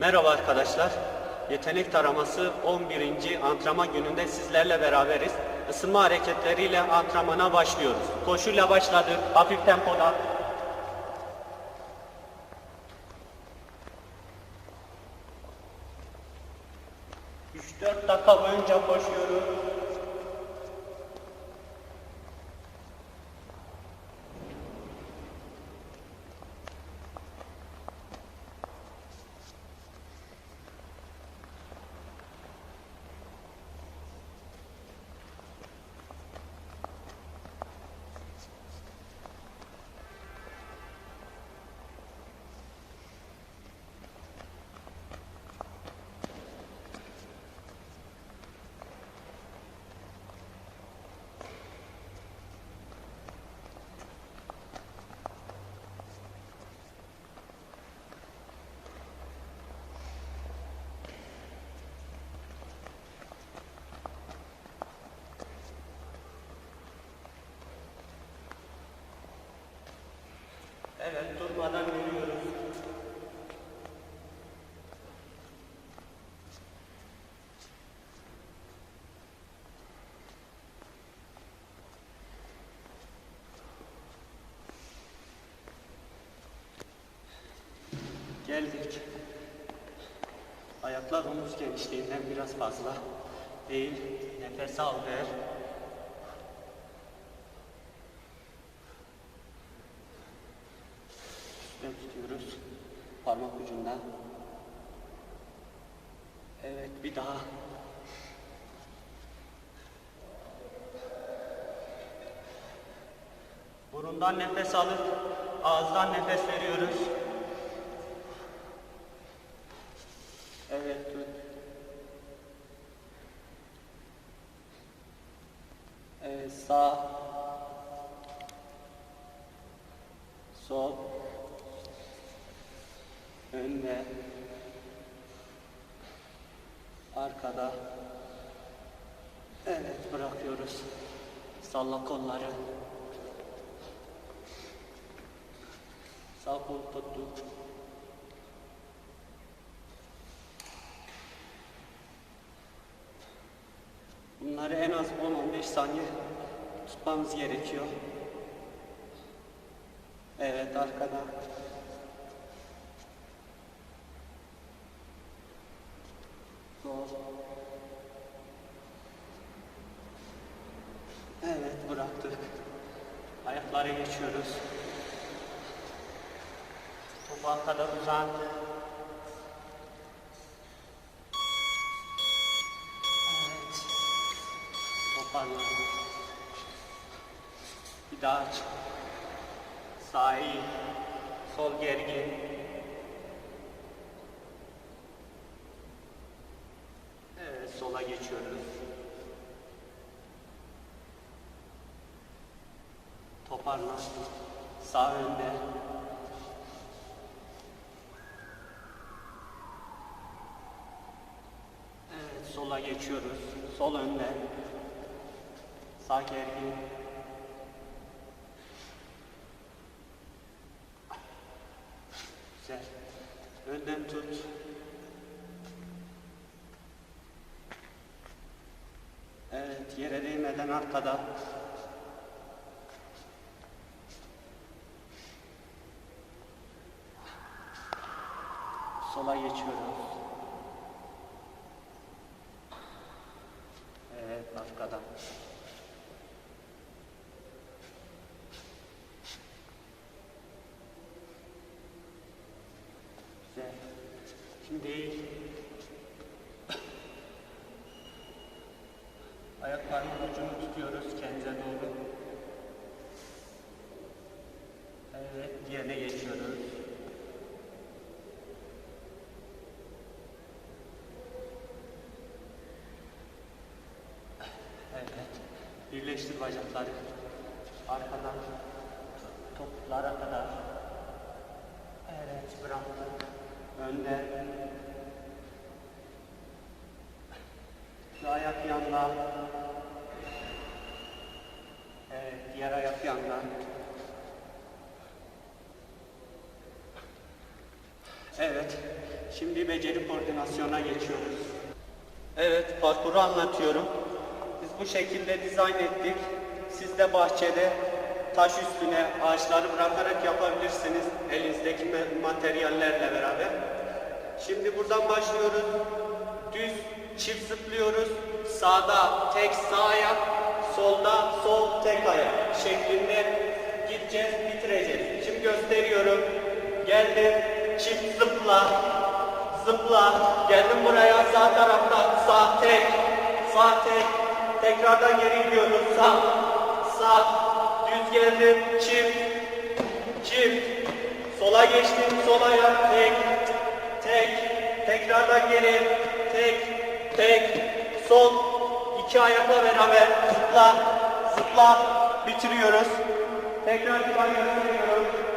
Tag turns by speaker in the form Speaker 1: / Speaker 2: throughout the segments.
Speaker 1: Merhaba arkadaşlar. Yetenek taraması 11. antrenman gününde sizlerle beraberiz. Isınma hareketleriyle antrenmana başlıyoruz. Koşuyla başladık. Hafif tempoda. Üç dört dakika boyunca koşuyoruz. Evet durmadan yürüyoruz. Geldik. Ayaklar omuz genişliğinden biraz fazla. Değil. Nefes al ver. Üstten tutuyoruz. Ucunda. Evet bir daha. Burundan nefes alıp ağızdan nefes veriyoruz. Evet tut. Evet sağ. Sol. Önde. Arkada. Evet bırakıyoruz. Salla kolları. Sağ kol tuttuk. Bunları en az 10-15 saniye tutmamız gerekiyor. Evet arkada. Sol. Evet bıraktık. Ayaklara geçiyoruz. Topu kadar uzan. Evet. Toparlan. Bir daha aç. Sağ iyi. Sol gergin. Evet, sola geçiyoruz. Toparlan. Sağ önde. Evet, sola geçiyoruz. Sol önde. Sağ gergin. Güzel. Önden tut. Evet, yere değmeden arkada. Sola geçiyoruz. Evet, arkada. Güzel. Şimdi ayaklarının ucunu tutuyoruz kendimize doğru. Evet, diğerine geçiyoruz. Evet. Birleştir bacakları. Arkadan topuklara kadar. Evet, bıraktık. Önde. Şu ayak yanda. Evet, diğer ayak yanda. Evet. Şimdi beceri koordinasyona geçiyoruz. Evet, parkuru anlatıyorum. Biz bu şekilde dizayn ettik. Siz de bahçede taş üstüne ağaçları bırakarak yapabilirsiniz. Elinizdeki materyallerle beraber. Şimdi buradan başlıyoruz. Düz çift zıplıyoruz. Sağda tek sağ ayak, solda sol tek ayak şeklinde gideceğiz, bitireceğiz. Şimdi gösteriyorum. Geldim, çift zıpla, zıpla. Geldim buraya sağ tarafta sağ tek, sağ tek. Tekrardan geri gidiyoruz. Sağ, sağ. Düz geldim, çift, çift. Sola geçtim, sol ayak tek, tek. Tekrardan geri, tek, tek. Sol, iki ayakla beraber zıpla, zıpla. Bitiriyoruz. Tekrar bir gösteriyorum. Evet.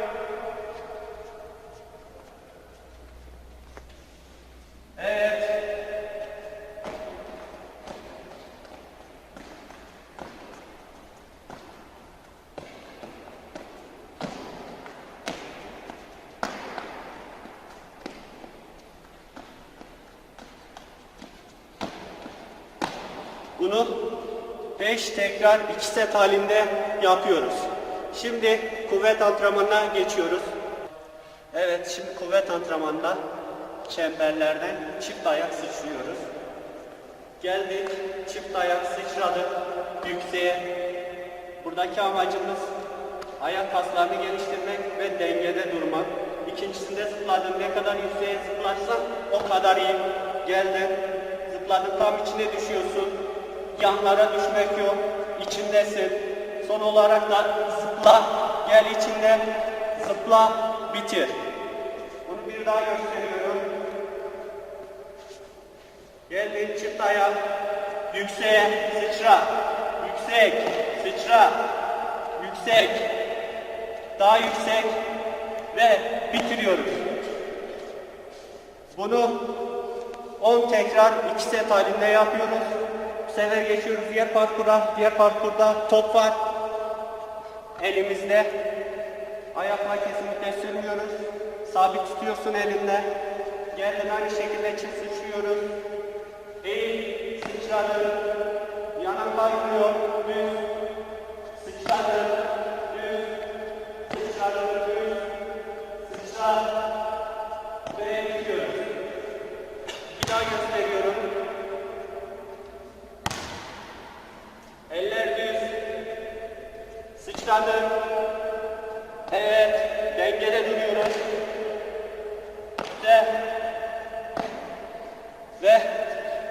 Speaker 1: Bunu 5 tekrar 2 set halinde yapıyoruz. Şimdi kuvvet antrenmanına geçiyoruz. Evet, şimdi kuvvet antrenmanında çemberlerden çift ayak sıçrıyoruz. Geldik, çift ayak sıçradık yükseğe. Buradaki amacımız ayak kaslarını geliştirmek ve dengede durmak. İkincisinde zıpladım. Ne kadar yükseğe zıplarsan o kadar iyi. Geldin, zıpladın tam içine düşüyorsun. Yanlara düşmek yok. içindesin. Son olarak da zıpla, gel içinde, zıpla, bitir. Bunu bir daha gösteriyorum. Geldin çift ayak, yükseğe, sıçra, yüksek, sıçra, yüksek, daha yüksek ve bitiriyoruz. Bunu 10 tekrar 2 set halinde yapıyoruz. Sefer geçiyoruz diğer parkura. Diğer parkurda top var. Elimizde. Ayakla kesinlikle sürmüyoruz. Sabit tutuyorsun elinde. Geldin aynı şekilde çift sıçrıyoruz. Eğil, sıçradın. Yana kaymıyor, düz. Sıçradın, düz. Sıçradın, düz. Sıçra. Ve bitiyoruz. Bir daha gösteriyorum. Ve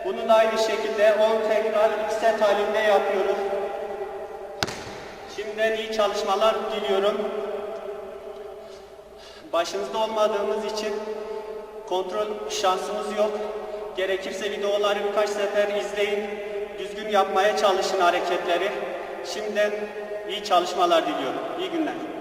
Speaker 1: bunu da aynı şekilde 10 tekrar 2 set halinde yapıyoruz. Şimdiden iyi çalışmalar diliyorum. Başınızda olmadığımız için kontrol şansımız yok. Gerekirse videoları birkaç sefer izleyin. Düzgün yapmaya çalışın hareketleri. Şimdiden iyi çalışmalar diliyorum. İyi günler.